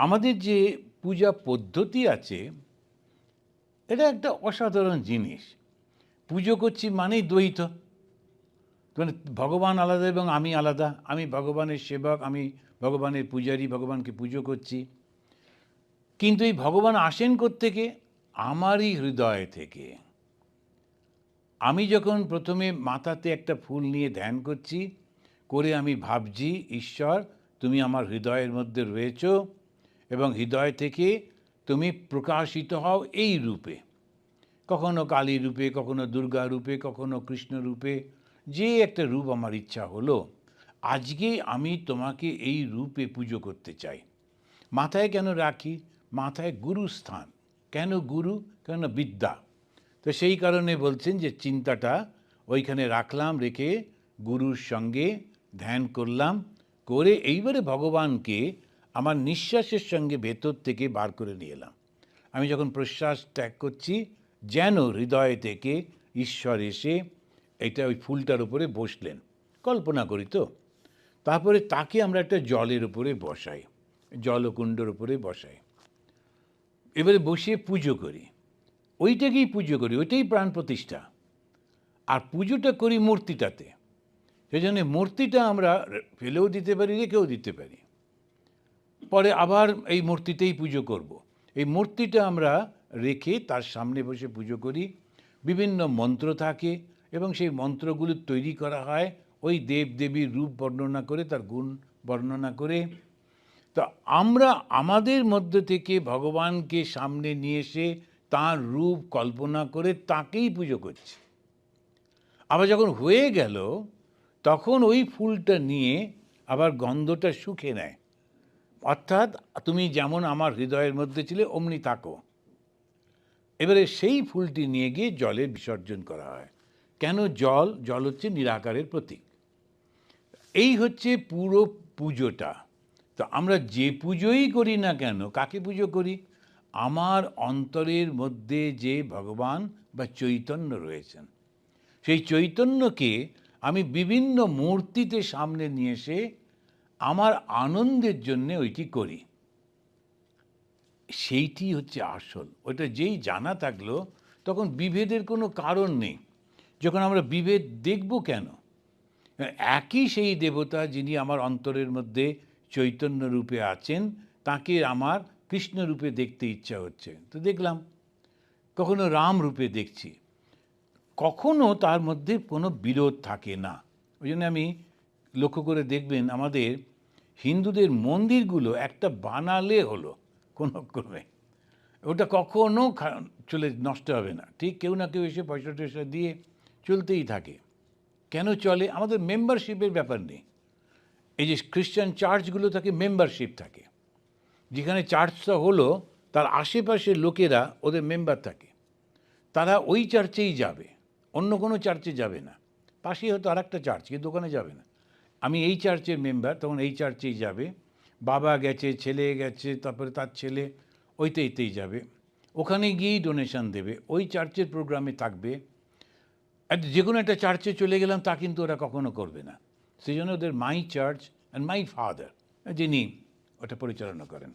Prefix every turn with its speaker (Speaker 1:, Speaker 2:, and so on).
Speaker 1: আমাদের যে পূজা পদ্ধতি আছে, এটা একটা অসাধারণ জিনিস। পুজো করছি মানেই দ্বৈত। মানে ভগবান আলাদা এবং আমি আলাদা। আমি ভগবানের সেবক, আমি ভগবানের পূজারী, ভগবানকে পুজো করছি। কিন্তু এই ভগবান আসেন থেকে আমারই হৃদয় থেকে। আমি যখন প্রথমে মাথাতে একটা ফুল নিয়ে ধ্যান করছি, করে আমি ভাবছি, ঈশ্বর, তুমি আমার হৃদয়ের মধ্যে রয়েছ এবং হৃদয় থেকে তুমি প্রকাশিত হও এই রূপে। কখনো কালী রূপে, কখনো দুর্গা রূপে, কখনো কৃষ্ণ রূপে, যে একটা রূপ আমার ইচ্ছা হলো, আজকে আমি তোমাকে এই রূপে পুজো করতে চাই। মাথায় কেন রাখি? মাথায় গুরু স্থান। কেন গুরু? কেন বিদ্যা? তো সেই কারণে বলছেন যে চিন্তাটা ওইখানে রাখলাম, রেখে গুরুর সঙ্গে ধ্যান করলাম, করে এইবারে ভগবানকে আমার নিঃশ্বাসের সঙ্গে ভেতর থেকে বার করে নিয়ে এলাম। আমি যখন প্রশ্বাস ত্যাগ করছি, যেন হৃদয় থেকে ঈশ্বর এসে এটা ওই ফুলটার উপরে বসলেন। কল্পনা করি তো। তারপরে তাকে আমরা একটা জলের উপরে বসাই, জলকুণ্ডর উপরে বসাই। এবারে বসিয়ে পুজো করি। ওইটাকেই পুজো করি, ওইটাই প্রাণ প্রতিষ্ঠা। আর পুজোটা করি মূর্তিটাতে। সেই জন্য মূর্তিটা আমরা ফেলেও দিতে পারি রেখেও দিতে পারি। পরে আবার এই মূর্তিতেই পুজো করব। এই মূর্তিটা আমরা রেখে তার সামনে বসে পুজো করি। বিভিন্ন মন্ত্র থাকে এবং সেই মন্ত্রগুলো তৈরি করা হয়। ওই দেব দেবীর রূপ বর্ণনা করে, তার গুণ বর্ণনা করে। তো আমরা আমাদের মধ্য থেকে ভগবানকে সামনে নিয়ে এসে তার রূপ কল্পনা করে তাকেই পুজো করছি। আবার যখন হয়ে গেল, তখন ওই ফুলটা নিয়ে আবার গন্ধটা শুকে নেয়। অর্থাৎ তুমি যেমন আমার হৃদয়ের মধ্যে ছিলে, অমনি তাকো এবারে সেই ফুলটি নিয়ে গিয়ে জলে বিসর্জন করা হয়। কেন জল? জল হচ্ছে নিরাকারের প্রতীক। এই হচ্ছে পুরো পুজোটা। তো আমরা যে পুজোই করি না কেন, কাকে পুজো করি? আমার অন্তরের মধ্যে যে ভগবান বা চৈতন্য রয়েছেন, সেই চৈতন্যকে আমি বিভিন্ন মূর্তিতে সামনে নিয়ে এসে আমার আনন্দের জন্যে ওইটি করি। সেইটি হচ্ছে আসল। ওটা যেই জানা থাকল, তখন বিভেদের কোনো কারণ নেই। যখন আমরা বিভেদ দেখব কেন? একই সেই দেবতা যিনি আমার অন্তরের মধ্যে চৈতন্য রূপে আছেন, তাকে আমার কৃষ্ণ রূপে দেখতে ইচ্ছা হচ্ছে। তো দেখলাম, কখনো রাম রূপে দেখছি। কখনো তার মধ্যে কোনো বিরোধ থাকে না। ওই জন্য আমি লক্ষ্য করে দেখবেন, আমাদের হিন্দুদের মন্দিরগুলো একটা বানালে হলো, কোনো ক্রমে। ওটা কখনো চলে নষ্ট হবে না। ঠিক কেউ না কেউ এসে পয়সা টয়সা দিয়ে চলতেই থাকে। কেন চলে? আমাদের মেম্বারশিপের ব্যাপার নেই। এই যে খ্রিস্টান চার্চগুলো থাকে মেম্বারশিপ থাকে। যেখানে চার্চটা হলো, তার আশেপাশের লোকেরা ওদের মেম্বার থাকে। তারা ওই চার্চেই যাবে। অন্য কোনো চার্চে যাবে না। পাশেই হয়তো আর একটা চার্চ কিন্তু ওখানে যাবে না। আমি এই চার্চের মেম্বার তখন এই চার্চেই যাবে। বাবা গেছে, ছেলে গেছে, তারপরে তার ছেলে, ওইতে এতেই যাবে। ওখানে গিয়েই ডোনেশন দেবে। ওই চার্চের প্রোগ্রামে থাকবে। যে কোনো একটা চার্চে চলে গেলাম, তা কিন্তু ওরা কখনো করবে না। সেই জন্য ওদের my church and my father যিনি, ওটা পরিচালনা করেন।